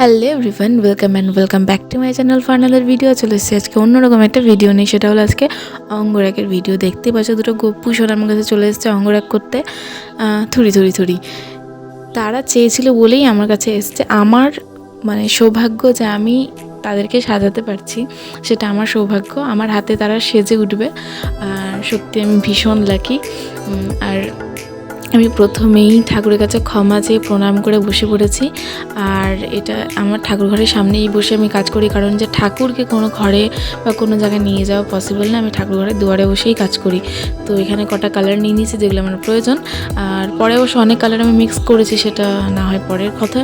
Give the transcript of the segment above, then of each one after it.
Hello everyone welcome and welcome back to my channel ফার্নালের video চলে এসেছে আজকে অন্যরকম একটা ভিডিও নেই সেটা হলো আজকে অঙ্গরাগের ভিডিও দেখতে পাচ্ছ, দুটো গপ্পু সোনা আমার কাছে চলে এসেছে অঙ্গরাগ করতে। থুড়ি থুড়ি থুড়ি তারা চেয়েছিল বলেই আমার কাছে এসছে। আমার মানে সৌভাগ্য যে আমি তাদেরকে সাজাতে পারছি, সেটা আমার সৌভাগ্য। আমার হাতে তারা সেজে উঠবে। আর সত্যি আমি ভীষণ লাকি আর আমি প্রথমেই ঠাকুরের কাছে ক্ষমা চেয়ে প্রণাম করে বসে পড়েছি। আর এটা আমার ঠাকুর ঘরের সামনেই বসে আমি কাজ করি, কারণ যে ঠাকুরকে কোনো ঘরে বা কোনো জায়গায় নিয়ে যাওয়া পসিবল না, আমি ঠাকুর ঘরের দুয়ারে বসেই কাজ করি। তো এখানে কটা কালার নিয়ে নিয়েছি, যেগুলো আমার প্রয়োজন। আর পরে অবশ্য অনেক কালার আমি মিক্স করেছি, সেটা না হয় পরের কথা।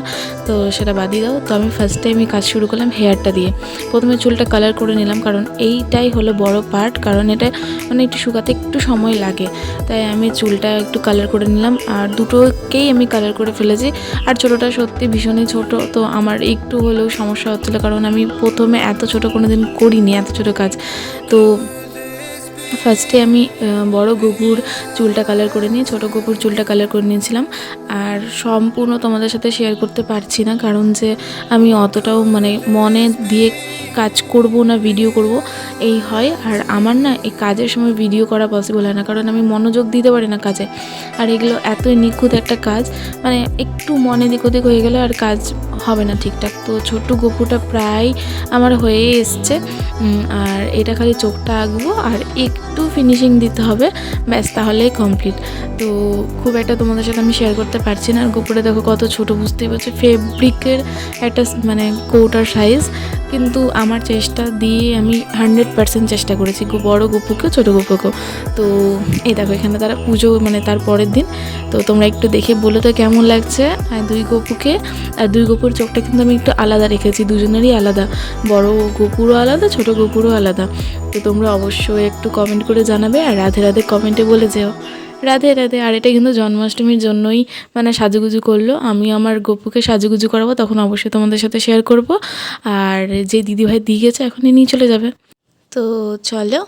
তো সেটা বাদই দাও। তো আমি ফার্স্ট টাইমই কাজ শুরু করলাম হেয়ারটা দিয়ে। প্রথমে চুলটা কালার করে নিলাম, কারণ এইটাই হলো বড় পার্ট কারণ এটা মানে একটু শুকাতে একটু সময় লাগে। তাই আমি চুলটা একটু কালার করে নিলাম আর দুটোকেই আমি কালার করে ফেলেছি। আর ছোটোটা সত্যি ভীষণই ছোট, তো আমার একটু হলেও সমস্যা হচ্ছিল কারণ আমি প্রথমে এত ছোট কোনো দিন করিনি, এত ছোট কাজ। তো ফার্স্টে আমি বড় গপুর চুলটা কালার করে নিয়ে, ছোটো গপুর চুলটা কালার করে নিয়েছিলাম। আর সম্পূর্ণ তোমাদের সাথে শেয়ার করতে পারছি না, কারণ যে আমি অতটাও মানে মনে দিয়ে কাজ করব না ভিডিও করব, এই হয়। আর আমার না এই কাজের সময় ভিডিও করা পসিবল হয় না, কারণ আমি মনোযোগ দিতে পারি না কাজে। আর এগুলো এতই নিখুঁত একটা কাজ মানে একটু মনে দিক ওদিক হয়ে গেলে আর কাজ হবে না ঠিকঠাক। তো ছোট্ট গপুটা প্রায় আমার হয়ে এসছে। আর এটা খালি চোখটা আঁকবো, আর একটু ফিনিশিং দিতে হবে। ব্যাস, তাহলেই কমপ্লিট তো খুব একটা তোমাদের সাথে আমি শেয়ার করতে পারছি না। আর গোপুরে দেখো কত ছোট, বুঝতেই পারছি। ফেব্রিকের একটা মানে কৌটার সাইজ কিন্তু আমার চেষ্টা দিয়ে আমি হান্ড্রেড পার্সেন্ট চেষ্টা করেছি বড় গপুকেও, ছোটো গপুকেও। তো এই দেখো, এখানে তারা পুজো মানে তার পরের দিন। তো তোমরা একটু দেখে বলো তো কেমন লাগছে, আর দুই গপুকে। আর দুই গপুর চোখটা কিন্তু আমি একটু আলাদা রেখেছি, দুজনেরই আলাদা। বড় গোপুরও আলাদা, ছোট গোপুরও আলাদা। তো তোমরা অবশ্যই একটু কমেন্ট করে জানাবে, আর রাধে রাধে কমেন্টে বলে যেও। রাধে রাধে। আর এটা কিন্তু জন্মাষ্টমীর জন্যই মানে সাজুগুজু করল। আমি আমার গপুকে সাজুগুজু করাবো, তখন অবশ্যই তোমাদের সাথে শেয়ার করব। আর যে দিদিভাই দিয়ে গেছে, এখনই নিয়ে চলে যাবে। তো চলো,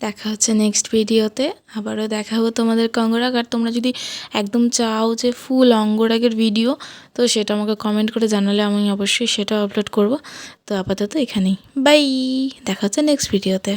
দেখা হচ্ছে নেক্সট ভিডিওতে আবারও দেখা হবে তোমাদের অঙ্গরাগ আর তোমরা যদি একদম চাও যে ফুল অঙ্গরাগের ভিডিও তো সেটা আমাকে কমেন্ট করে জানালে আমি অবশ্যই সেটা আপলোড করব। তো আপাতত এখানেই। বাই দেখা হচ্ছে নেক্সট ভিডিওতে